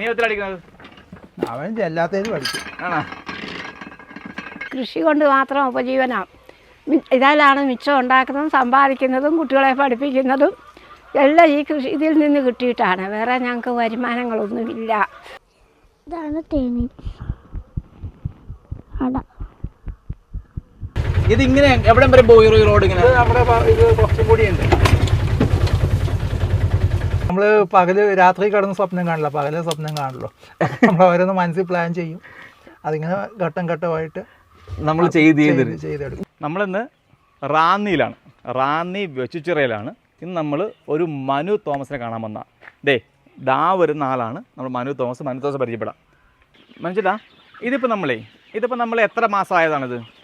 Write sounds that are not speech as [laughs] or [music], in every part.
നീ അവൻ എല്ലാത്തേലും പഠിക്കും ആണോ? കൃഷി കൊണ്ട് മാത്രം ഉപജീവനം. ഇതിലാണ് മിച്ചം ഉണ്ടാക്കുന്നതും സമ്പാദിക്കുന്നതും കുട്ടികളെ പഠിപ്പിക്കുന്നതും എല്ലാം ഈ കൃഷി ഇതിൽ നിന്ന് കിട്ടിയിട്ടാണ്. വേറെ ഞങ്ങൾക്ക് വരുമാനങ്ങളൊന്നുമില്ല. ഇതാണ് തേനി. അട. ഇതിങ്ങനെ എവിടെ വരെ പോയി റോഡ് ഇങ്ങനെ? നമ്മുടെ ഇത് കുറച്ചും കൂടി ഉണ്ട് നമ്മൾ പകൽ രാത്രി കിടന്ന് സ്വപ്നം കാണില്ല. പകൽ സ്വപ്നം കാണുള്ളൂ നമ്മൾ ഓരോന്ന് മനസ്സിൽ പ്ലാൻ ചെയ്യും. അതിങ്ങനെ ഘട്ടം ഘട്ടമായിട്ട് നമ്മൾ ചെയ്ത് ചെയ്തെടുക്കും. നമ്മളിന്ന് റാന്നിയിലാണ്. റാന്നി വെച്ചുച്ചിറയിലാണ് ഇന്ന് നമ്മൾ ഒരു മനു തോമസിനെ കാണാൻ വന്ന. ദേ ദാ വരുന്ന ആളാണ്. നമ്മൾ മനു തോമസ്. മനു തോമസ് പരിചയപ്പെടാം. മനസ്സിലാ? ഇതിപ്പോൾ നമ്മളേ ഇതിപ്പോൾ നമ്മൾ എത്ര മാസമായതാണിത്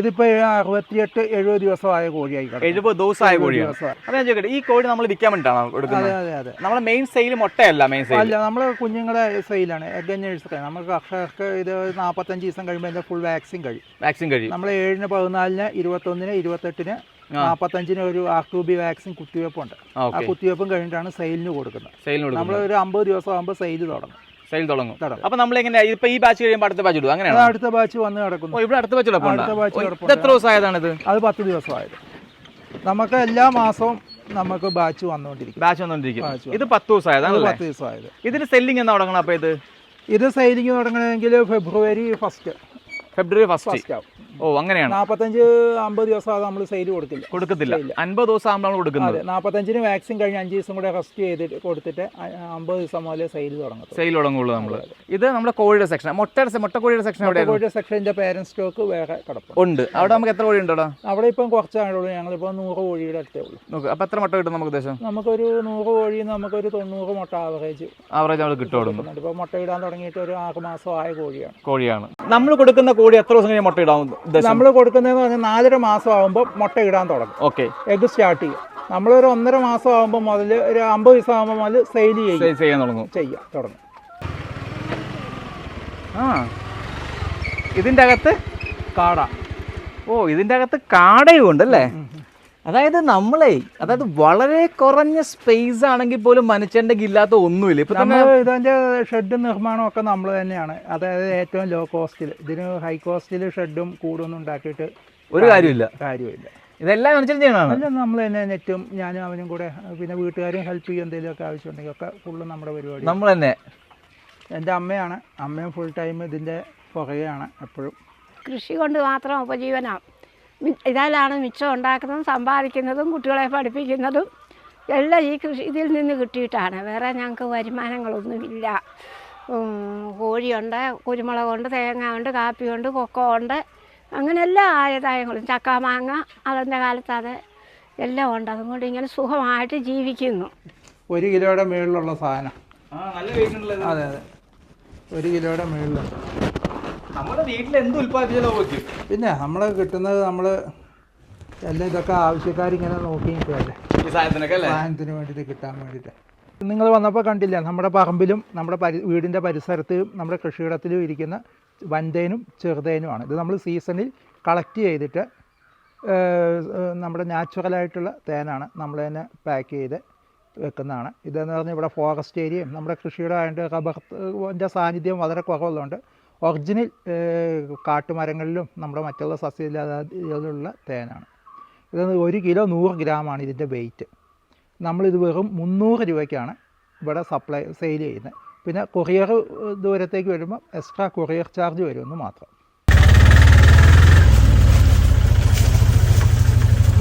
ഇതിപ്പോ അറുപത്തിയെട്ട് എഴുപത് ദിവസമായ കോഴിയായി. എഴുപത് ദിവസമായ കോഴിയാണ്. അതെ ഞാൻ ചോദിക്കട്ടെ ഈ കോഴി നമ്മൾ വിൽക്കാൻ വേണ്ടിയിട്ടാണോ അതെ അതെ അതെ. നമ്മളെ മെയിൻ സെയിൽ മുട്ടയല്ല മെയിൻ സെയിൽ അല്ല നമ്മൾ കുഞ്ഞുങ്ങളെ സെയിലാണ് എഗ് നേഴ്സൊക്കെ നമുക്ക് കർഷകർക്ക് ഇത് നാൽപ്പത്തഞ്ച് ദിവസം കഴിയുമ്പോൾ ഫുൾ വാക്സിൻ കഴിയും. വാക്സിൻ കഴിയും. നമ്മൾ ഏഴിന് പതിനാലിന് ഇരുപത്തൊന്നിന് ഇരുപത്തെട്ടിന് നാൽപ്പത്തഞ്ചിന് ഒരു ആർ ടു ബി വാക്സിൻ കുത്തിവയ്പ്പുണ്ട് ആ കുത്തിവയ്പ്പും കഴിഞ്ഞിട്ടാണ് സെയിലിന് കൊടുക്കുന്നത്. നമ്മൾ ഒരു അമ്പത് ദിവസം ആകുമ്പോൾ സെയിൽ തുടങ്ങും. സെയിൽ തുടങ്ങും. അപ്പൊ നമ്മൾ എങ്ങനെ ഇപ്പൊ ഈ ബാച്ച് കഴിയുമ്പോൾ അടുത്ത ബാച്ച് ഇടും അങ്ങനെയാണ്? അടുത്ത ബാച്ച് വന്ന് നടക്കുന്നു ഇവിടെ അടുത്ത ബാച്ച് കിടപ്പുണ്ടോ എത്ര ദിവസമായതാണ്. ഇത് അത് പത്ത് ദിവസമായത്. നമുക്ക് എല്ലാ മാസവും നമുക്ക് ബാച്ച് വന്നുകൊണ്ടിരിക്കും. ബാച്ച് വന്നുകൊണ്ടിരിക്കും. ഇത് പത്ത് ദിവസമായതാണ് പത്ത് ദിവസമായത്. ഇതിന് സെല്ലിംഗ് എന്നാ തുടങ്ങണം അപ്പൊ ഇത്? ഇത് സെയിലിംഗ് തുടങ്ങണമെങ്കിൽ ഫെബ്രുവരി ഫസ്റ്റ് ഫെബ്രുവരി ഫസ്റ്റ് ആവും. ഓ അങ്ങനെയാണ്. നാൽപ്പത്തഞ്ച് അമ്പത് ദിവസം അത് നമ്മൾ സെയിൽ കൊടുക്കില്ല. കൊടുക്കത്തില്ല. അമ്പത് അൻപത് ദിവസം ആകുമ്പോൾ കൊടുക്കുന്നത്. നാൽപ്പത്തഞ്ചിന് വാക്സിൻ കഴിഞ്ഞ് അഞ്ച് ദിവസം കൂടെ റെസ്റ്റ് ചെയ്തിട്ട് കൊടുത്തിട്ട് അമ്പത് ദിവസം മുതലേ സെയിൽ തുടങ്ങും സെയിൽ തുടങ്ങുള്ളൂ നമ്മൾ ഇത് നമ്മുടെ കോഴിയുടെ സെക്ഷൻ മുട്ടയുടെ se- മുട്ടക്കോഴിയുടെ സെക്ഷൻ എവിടെ കോഴിയുടെ സെക്ഷന്റെ പേരൻസ് സ്റ്റോക്ക് വേറെ കിടപ്പും ഉണ്ട്. അവിടെ നമുക്ക് എത്ര കോഴി ഉണ്ടോ അവിടെ ഇപ്പം കുറച്ചാണുള്ളൂ ഞങ്ങളിപ്പോൾ നൂറ് കോഴിയുടെ അടുത്തേ ഉള്ളൂ. നോക്ക് അപ്പോൾ എത്ര മുട്ട കിട്ടും നമുക്ക് ഉദ്ദേശം? നമുക്കൊരു നൂറ് കോഴി നമുക്കൊരു തൊണ്ണൂറ് മുട്ട ആവറേജ് ആവറേജ് നമ്മൾ കിട്ടും ഇപ്പോൾ മുട്ട ഇടാൻ തുടങ്ങിയിട്ട് ഒരു ആറ് മാസം ആയ കോഴിയാണ്. കോഴിയാണ്. നമ്മൾ കൊടുക്കുന്ന കോഴി എത്ര ദിവസം കഴിഞ്ഞ് മുട്ട ഇടാവും നമ്മൾ കൊടുക്കുന്നതെന്ന് പറഞ്ഞാൽ നാലര മാസം ആകുമ്പോൾ മുട്ട ഇടാൻ തുടങ്ങും. ഓക്കെ. എഗ് സ്റ്റാർട്ട് ചെയ്യും. നമ്മളൊരു ഒന്നര മാസം ആകുമ്പോൾ മുതൽ ഒരു അമ്പത് ദിവസം ആകുമ്പോൾ മുതൽ സെയിൽ ചെയ്യും. ചെയ്യാൻ തുടങ്ങും. ചെയ്യാം തുടങ്ങും. ആ. ഇതിന്റെ അകത്ത് കാട. ഓ ഇതിന്റെ അകത്ത് കാടയും ഉണ്ടല്ലേ അതായത് നമ്മളെ അതായത് വളരെ കുറഞ്ഞ സ്പേസ് ആണെങ്കിൽ പോലും മനുഷ്യന്റെ ഇല്ലാത്ത ഒന്നുമില്ല. ഇപ്പൊ നമ്മൾ ഇതിന്റെ ഷെഡ് നിർമ്മാണമൊക്കെ നമ്മൾ തന്നെയാണ്. അതായത് ഏറ്റവും ലോ. കോസ്റ്റിൽ ഇതിന് ഹൈ കോസ്റ്റിൽ ഷെഡും കൂടൊന്നും ഉണ്ടാക്കിയിട്ട് ഒരു കാര്യമില്ല കാര്യമില്ല ഇതെല്ലാം മനുഷ്യൻ അല്ല നമ്മൾ തന്നെ നെറ്റും ഞാനും അവനും കൂടെ പിന്നെ വീട്ടുകാരും ഹെൽപ്പ് ചെയ്യും എന്തെങ്കിലുമൊക്കെ ആവശ്യമുണ്ടെങ്കിൽ ഒക്കെ ഫുള്ള് നമ്മുടെ പരിപാടി. നമ്മൾ തന്നെ. എന്റെ അമ്മയാണ്. അമ്മയും ഫുൾ ടൈം ഇതിന്റെ പുറകെയാണ് എപ്പോഴും. കൃഷി കൊണ്ട് മാത്രം ഉപജീവനം. ഇതിലാണ് മിച്ചം ഉണ്ടാക്കുന്നതും സമ്പാദിക്കുന്നതും കുട്ടികളെ പഠിപ്പിക്കുന്നതും എല്ലാം ഈ കൃഷി ഇതിൽ നിന്ന് കിട്ടിയിട്ടാണ്. വേറെ ഞങ്ങൾക്ക് വരുമാനങ്ങളൊന്നുമില്ല. കോഴിയുണ്ട് കുരുമുളകുണ്ട് തേങ്ങ ഉണ്ട് കാപ്പിയുണ്ട് കൊക്കോ ഉണ്ട്. അങ്ങനെ എല്ലാ ആയതായങ്ങളും ചക്ക മാങ്ങ അതിന്റെ കാലത്ത് അത് എല്ലാം ഉണ്ട്. അതുകൊണ്ട് ഇങ്ങനെ സുഖമായിട്ട് ജീവിക്കുന്നു. ഒരു കിലോയുടെ മുകളിലുള്ള സാധനം. അതെ അതെ. ഒരു കിലോയുടെ മുകളിലുണ്ട് നമ്മുടെ വീട്ടിൽ എന്ത് ഉൽപ്പാദിപ്പിച്ചാലും വെക്കും പിന്നെ നമ്മൾ കിട്ടുന്നത് നമ്മൾ എല്ലാം ഇതൊക്കെ ആവശ്യക്കാരിങ്ങനെ നോക്കി നിൽക്കുകയല്ലേ? ഈ സാധനത്തിനൊക്കെ അല്ലേ? സാധനത്തിന് വേണ്ടിയിട്ട് കിട്ടാൻ വേണ്ടിയിട്ട്. നിങ്ങൾ വന്നപ്പോൾ കണ്ടില്ല നമ്മുടെ പറമ്പിലും നമ്മുടെ പരി വീടിന്റെ പരിസരത്തും നമ്മുടെ കൃഷിയിടത്തിലും ഇരിക്കുന്ന വൻതേനും ചെറുതേനുമാണ്. ഇത് നമ്മൾ സീസണിൽ കളക്ട് ചെയ്തിട്ട് നമ്മുടെ നാച്ചുറലായിട്ടുള്ള തേനാണ് നമ്മൾ തന്നെ പാക്ക് ചെയ്ത് വെക്കുന്നതാണ്. ഇതെന്ന് പറഞ്ഞാൽ ഇവിടെ ഫോറസ്റ്റ് ഏരിയയും നമ്മുടെ കൃഷിയുടെ ആയതുകൊണ്ട് റബ്ബറിന്റെ സാന്നിധ്യം വളരെ കുറവുള്ളതുകൊണ്ട് ഒറിജിനൽ കാട്ടുമരങ്ങളിലും നമ്മുടെ മറ്റുള്ള സസ്യജാതികളിലുള്ള തേനാണ്. ഇത് ഒരു കിലോ നൂറ് ഗ്രാമാണ് ഇതിന്റെ വെയിറ്റ്. നമ്മളിത് വെറും മുന്നൂറ് രൂപയ്ക്കാണ് ഇവിടെ സപ്ലൈ സെയിൽ ചെയ്യുന്നത്. പിന്നെ കൊറിയർ ദൂരത്തേക്ക് വരുമ്പോൾ എക്സ്ട്രാ കൊറിയർ ചാർജ് വരുമെന്ന് മാത്രം.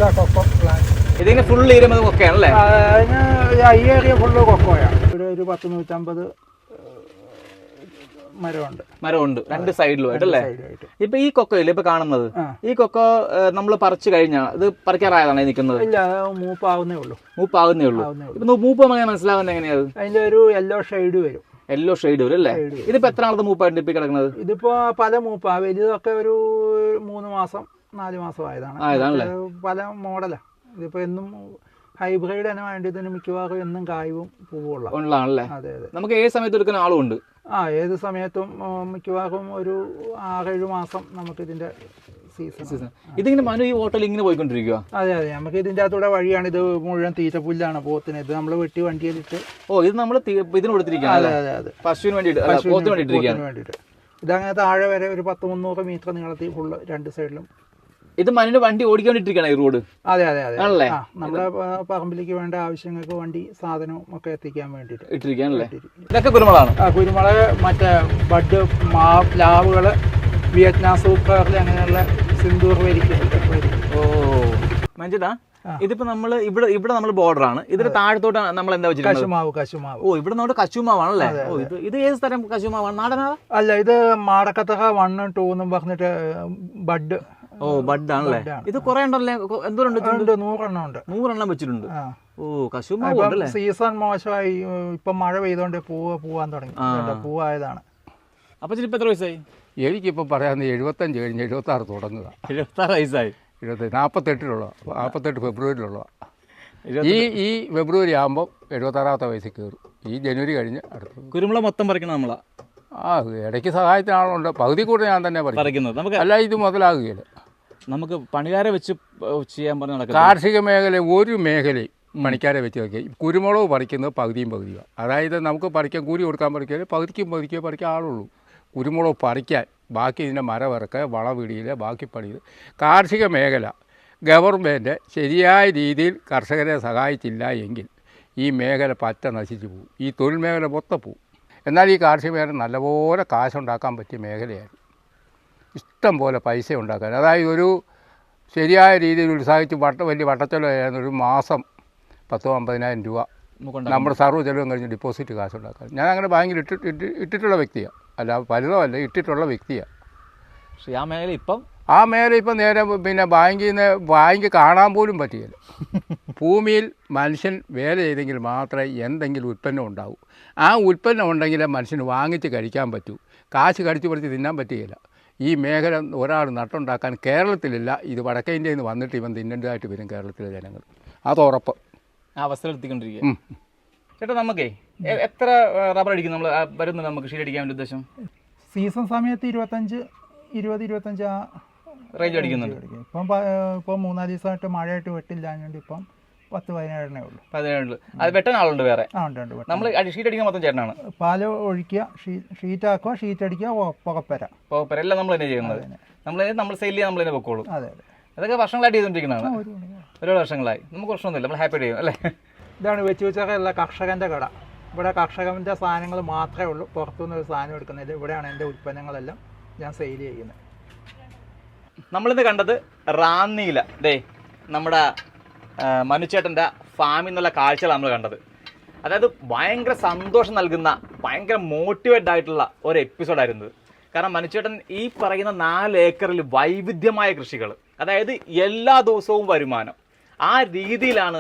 ഇതിന് ഫുള്ള് പ്ലാന്റ്. ഇതിങ്ങനെ ഫുൾ ഇരുന്നത് ഒക്കെ ആണല്ലേ അതിന് ഈ ഏരിയ ഫുള്ള് കൊക്കോയാണ്. ഒരു പത്ത് നൂറ്റമ്പത് മരമുണ്ട്. മരമുണ്ട്. രണ്ട് സൈഡിലുമായിട്ട് അല്ലേ? ഇപ്പൊ ഈ കൊക്കോ ഇല്ലേ? ഇപ്പൊ കാണുന്നത്. ഈ കൊക്കോ നമ്മൾ പറിച്ചു കഴിഞ്ഞാൽ ഇത് പറിക്കാറായതാണ് നിൽക്കുന്നത് ഇല്ല മൂപ്പാവുന്നേ ഉള്ളൂ. മൂപ്പാവുന്നേ ഉള്ളൂ. ഇപ്പൊ മൂപ്പ് എങ്ങനെ മനസ്സിലാവുന്നത് എങ്ങനെയാണ് അതിന്റെ ഒരു യെല്ലോ ഷെയ്ഡ് വരും. എല്ലോ ഷെയ്ഡ് വരും അല്ലേ. ഇതിപ്പോ എത്ര നാളത്തെ മൂപ്പായിട്ട് ഇപ്പൊ കിടക്കുന്നത്? ഇതിപ്പോ പല മൂപ്പാ. വലുതൊക്കെ ഒരു മൂന്ന് മാസം നാല് മാസം ആയതാണ്. ആയതാണല്ലേ? പല മോഡലാ. ഇതിപ്പോ എന്നും ഹൈബ്രിഡ് തന്നെ വേണ്ടി ഇതിന് മിക്കവാറും എന്നും കായവും പൂവുള്ള ഉള്ളതാണല്ലേ? അതെ അതെ. നമുക്ക് ഏത് സമയത്ത് എടുക്കുന്ന ആളുമുണ്ട്? ആ ഏത് സമയത്തും മിക്കവാറും ഒരു ആറേഴ് മാസം നമുക്ക് ഇതിന്റെ സീസൺ ഇതിങ്ങനെ മനു ഈ ഹോട്ടൽ ഇങ്ങനെ പോയിക്കൊണ്ടിരിക്കുക അതെ അതെ. നമുക്ക് ഇതിന്റെ അകത്തൂടെ വഴിയാണ് ഇത് മുഴുവൻ തീറ്റ പുല്ലാണ് പോത്തിന്. ഇത് നമ്മൾ വെട്ടി വണ്ടിയിലിട്ട് ഓ ഇത് നമ്മൾ ഇതിന് കൊടുത്തിരിക്കുകയാണ് അതെ അതെ അതെ. പശുവിന് വേണ്ടിയിട്ട് പോത്തിന് വേണ്ടിയിട്ട് ഇതങ്ങനെ താഴെ വരെ ഒരു പത്ത് മുന്നൂറ് മീറ്റർ നീളത്തിൽ ഫുള്ള് രണ്ട് സൈഡിലും ഇത് മനുവിന് വണ്ടി ഓടിക്കാൻ വേണ്ടിയിട്ടിരിക്കുകയാണ് ഈ റോഡ്. അതെ അതെ അതെ. ആണല്ലേ? നമ്മുടെ പറമ്പിലേക്ക് വേണ്ട ആവശ്യങ്ങൾക്ക് വണ്ടി സാധനവും ഒക്കെ എത്തിക്കാൻ വേണ്ടിയിട്ട്. ഇട്ടിരിക്കാണല്ലേ ഇതൊക്കെ കുരുമുളകാണ്. ആ കുരുമുളക് മറ്റേ ബഡ് മാ പ്ലാവുകൾ വിയറ്റ്നാം സൂപ്പറിൽ അങ്ങനെയുള്ള സിന്ദൂർ വരിക്കും ഓ. മഞ്ജിതാ ഇതിപ്പോ നമ്മൾ ഇവിടെ ഇവിടെ നമ്മൾ ബോർഡർ ആണ് ഇതിന്റെ താഴത്തോട്ട് നമ്മൾ എന്താ വെച്ചിരിക്കുന്നത്? കശുമാവ് കശുമാവ്. ഓ ഇവിടെ നമ്മുടെ കശുമാവാണല്ലേ? ഓ ഇത് ഇത് ഏത് തരം കശുമാവാണ്? നാടനാ? അല്ല ഇത് മാടക്കത്തക വണ്ണും ടൂന്നും പറഞ്ഞിട്ട് ബഡ് ഓ ബഡ് ആണല്ലേ. ഇത് കുറെ ഉണ്ടല്ലേ എന്തോരം നൂറെണ്ണം ഉണ്ട്. നൂറെണ്ണം വെച്ചിട്ടുണ്ട്. ഓ കശുമാവ് സീസൺ മോശമായി ഇപ്പൊ മഴ പെയ്തോണ്ട് പൂവ് പൂവാൻ തുടങ്ങി. പൂവായതാണ്. അപ്പൊ ചിലപ്പോ എത്ര വയസ്സായി? എനിക്കിപ്പോൾ പറയാവുന്ന എഴുപത്തഞ്ച് കഴിഞ്ഞ് എഴുപത്താറ് തുടങ്ങുക എഴുപത്തി ആറ് വയസ്സായി. എഴുപത്തി നാൽപ്പത്തെട്ടിലുള്ള നാൽപ്പത്തെട്ട് ഫെബ്രുവരിയിലുള്ള എഴുപത്തി- ഈ ഈ ഫെബ്രുവരി ആകുമ്പോൾ എഴുപത്താറാമത്തെ വയസ്സിൽ കയറും. ഈ ജനുവരി കഴിഞ്ഞ് അടുത്ത്. കുരുമുളക് മൊത്തം പറിക്കണം നമ്മളാ? ആ ഇടയ്ക്ക് സഹായത്തിന് ആളുണ്ട് പകുതി കൂടെ ഞാൻ തന്നെ പറിക്കുന്നത്. നമുക്ക് അല്ല ഇത് മുതലാകുകയില്ല. നമുക്ക് പണിക്കാരെ വെച്ച് ചെയ്യാൻ പറഞ്ഞ കാർഷിക മേഖല ഒരു മേഖലയും പണിക്കാരെ വെച്ച് നോക്കി കുരുമുളക് പറിക്കുന്നത് പകുതിയും പകുതിയാണ് അതായത് നമുക്ക് പറിക്കാൻ കൂലി കൊടുക്കാൻ പറിക്കാൻ പകുതിക്കും പകുതിക്കേ പറിക്കാൻ ആളുള്ളൂ. കുരുമുളക് പറിക്കാൻ ബാക്കി ഇതിന്റെ മരവിറക്കുക വളവിടിയിൽ ബാക്കി പണിയിൽ കാർഷിക മേഖല ഗവൺമെന്റ് ശരിയായ രീതിയിൽ കർഷകരെ സഹായിച്ചില്ല എങ്കിൽ ഈ മേഖല പറ്റ നശിച്ചു പോകും. ഈ തൊഴിൽ മേഖല മൊത്തം പോകും. എന്നാൽ ഈ കാർഷിക മേഖല നല്ലപോലെ കാശുണ്ടാക്കാൻ പറ്റിയ മേഖലയാണ് ഇഷ്ടം പോലെ പൈസ ഉണ്ടാക്കാൻ. അതായത് ഒരു ശരിയായ രീതിയിൽ ഉത്സാഹിച്ച് വട്ട വലിയ വട്ടച്ചെലവായിരുന്നു. ഒരു മാസം പത്തോ അമ്പതിനായിരം രൂപ. നമ്മുടെ സർവ ചെലവും കഴിഞ്ഞ് ഡിപ്പോസിറ്റ് കാശ് ഉണ്ടാക്കാൻ. ഞാൻ അങ്ങനെ ബാങ്കിൽ ഇട്ടി ഇട്ടി ഇട്ടിട്ടുള്ള വ്യക്തിയാണ്. അല്ല വലുതമല്ല ഇട്ടിട്ടുള്ള വ്യക്തിയാണ്. പക്ഷേ ആ മേഖല ഇപ്പം ആ മേഖല ഇപ്പം നേരെ പിന്നെ ബാങ്കിൽ നിന്ന് ബാങ്ക് കാണാൻ പോലും പറ്റിയില്ല. [laughs] ഭൂമിയിൽ മനുഷ്യൻ വേല ചെയ്തെങ്കിൽ മാത്രമേ എന്തെങ്കിലും ഉൽപ്പന്നം ഉണ്ടാവൂ. ആ ഉൽപ്പന്നം ഉണ്ടെങ്കിലേ മനുഷ്യന് വാങ്ങിച്ച് കഴിക്കാൻ പറ്റൂ. കാശ് കടിച്ചു പറിച്ച് തിന്നാൻ പറ്റുകയില്ല. ഈ മേഖല ഒരാൾ നട്ടുണ്ടാക്കാൻ കേരളത്തിലില്ല ഇത് വടക്കേ ഇന്ത്യയിൽ നിന്ന് വന്നിട്ട് ഇവൻ തിന്നേണ്ടതായിട്ട് വരും കേരളത്തിലെ ജനങ്ങൾ. അത് ഉറപ്പ്. ആ അവസ്ഥ എത്തിക്കൊണ്ടിരിക്കുക ചേട്ടാ നമുക്കേ എത്ര റബ്ബർ അടിക്കും നമ്മൾ വരുന്നത് നമുക്ക് ഷീറ്റ് അടിക്കാൻ വേണ്ടി ഉദ്ദേശം? സീസൺ സമയത്ത് ഇരുപത്തഞ്ച് ഇരുപത് ഇരുപത്തഞ്ച് ആ റേഞ്ച് അടിക്കുന്നുണ്ട്. അടിക്കും. ഇപ്പം ഇപ്പം മൂന്നാൽ ദിവസമായിട്ട് മഴയായിട്ട് വെട്ടില്ലാഞ്ഞുകൊണ്ട് ഇപ്പം പത്ത് പതിനേഴെണ്ണേ ഉള്ളൂ. പതിനേഴ്. അത് വെട്ടാൻ ആളുണ്ട് വേറെ. ആ ഉണ്ട് ഉണ്ട് വെട്ടാൻ. നമ്മൾ ഷീറ്റ് അടിക്കാൻ മൊത്തം ചേട്ടനാണ്. പാൽ ഒഴിക്കുക ഷീറ്റ് ആക്കുക ഷീറ്റ് അടിക്കുക പുകപ്പര. പുകപ്പര. അപ്പോൾ എല്ലാം നമ്മൾ തന്നെ ചെയ്യുന്നത്. നമ്മൾ നമ്മൾ സെയിൽ ചെയ്യാൻ നമ്മൾ തന്നെ പൊക്കോളും അതെ അതെ. അതൊക്കെ വർഷങ്ങളായിട്ട് ചെയ്തുകൊണ്ടിരിക്കുന്നതാണ്. ഒരു മണി. ഒരുപാട് വർഷങ്ങളായി. നമുക്ക് പ്രശ്നമൊന്നുമില്ല നമ്മൾ ഹാപ്പി ചെയ്യും അല്ലേ? ഇതാണ് വെച്ച് വെച്ചൊക്കെയുള്ള കർഷകന്റെ കട. ഇവിടെ കർഷകന്റെ സാധനങ്ങൾ മാത്രമേ ഉള്ളൂ. പുറത്തുനിന്ന് ഒരു സാധനം എടുക്കുന്നില്ല ഇവിടെയാണ് എന്റെ ഉൽപ്പന്നങ്ങളെല്ലാം ഞാൻ സെയിൽ ചെയ്യുന്നത്. നമ്മളിന്ന് കണ്ടത് റാന്നിയില ദേ നമ്മുടെ മനുച്ചേട്ടന്റെ ഫാമിൽ നിന്നുള്ള കാഴ്ചകൾ നമ്മൾ കണ്ടത്. അതായത് ഭയങ്കര സന്തോഷം നൽകുന്ന ഭയങ്കര മോട്ടിവേറ്റ് ആയിട്ടുള്ള ഒരു എപ്പിസോഡായിരുന്നു ഇത്. കാരണം മനുച്ചേട്ടൻ ഈ പറയുന്ന നാല് ഏക്കറിൽ വൈവിധ്യമായ കൃഷികൾ അതായത് എല്ലാ ദിവസവും വരുമാനം. ആ രീതിയിലാണ്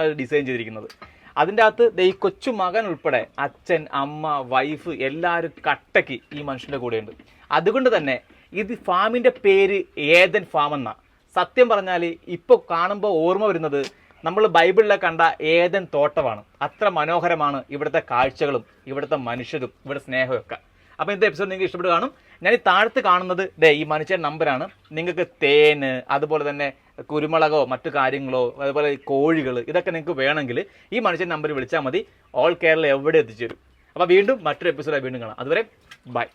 അത് ഡിസൈൻ ചെയ്തിരിക്കുന്നത്. അതിന്റെ അകത്ത് ഈ കൊച്ചു മകൻ ഉൾപ്പെടെ അച്ഛൻ അമ്മ വൈഫ് എല്ലാവരും കട്ടയ്ക്ക് ഈ മനുഷ്യന്റെ കൂടെയുണ്ട്. അതുകൊണ്ട് തന്നെ ഇത് ഫാമിന്റെ പേര് ഏതൻ ഫാം എന്നാ സത്യം പറഞ്ഞാൽ ഇപ്പോൾ കാണുമ്പോൾ ഓർമ്മ വരുന്നത് നമ്മൾ ബൈബിളിലെ കണ്ട ഏതൻ തോട്ടമാണ്. അത്ര മനോഹരമാണ് ഇവിടുത്തെ കാഴ്ചകളും ഇവിടുത്തെ മനുഷ്യരും ഇവിടെ സ്നേഹമൊക്കെ അപ്പോൾ ഇന്നത്തെ എപ്പിസോഡ് നിങ്ങൾക്ക് ഇഷ്ടപ്പെട്ട് കാണും. ഞാൻ ഈ താഴത്ത് കാണുന്നത് ദേ ഈ മനുഷ്യൻ നമ്പറാണ് നിങ്ങൾക്ക് തേന് അതുപോലെ തന്നെ കുരുമുളകോ മറ്റു കാര്യങ്ങളോ അതുപോലെ കോഴികൾ ഇതൊക്കെ നിങ്ങൾക്ക് വേണമെങ്കിൽ ഈ മനുഷ്യൻ നമ്പർ വിളിച്ചാൽ മതി. ഓൾ കേരള എവിടെ എത്തിച്ചേരും. അപ്പോൾ വീണ്ടും മറ്റൊരു എപ്പിസോഡായി വീണ്ടും കാണാം. അതുവരെ ബൈ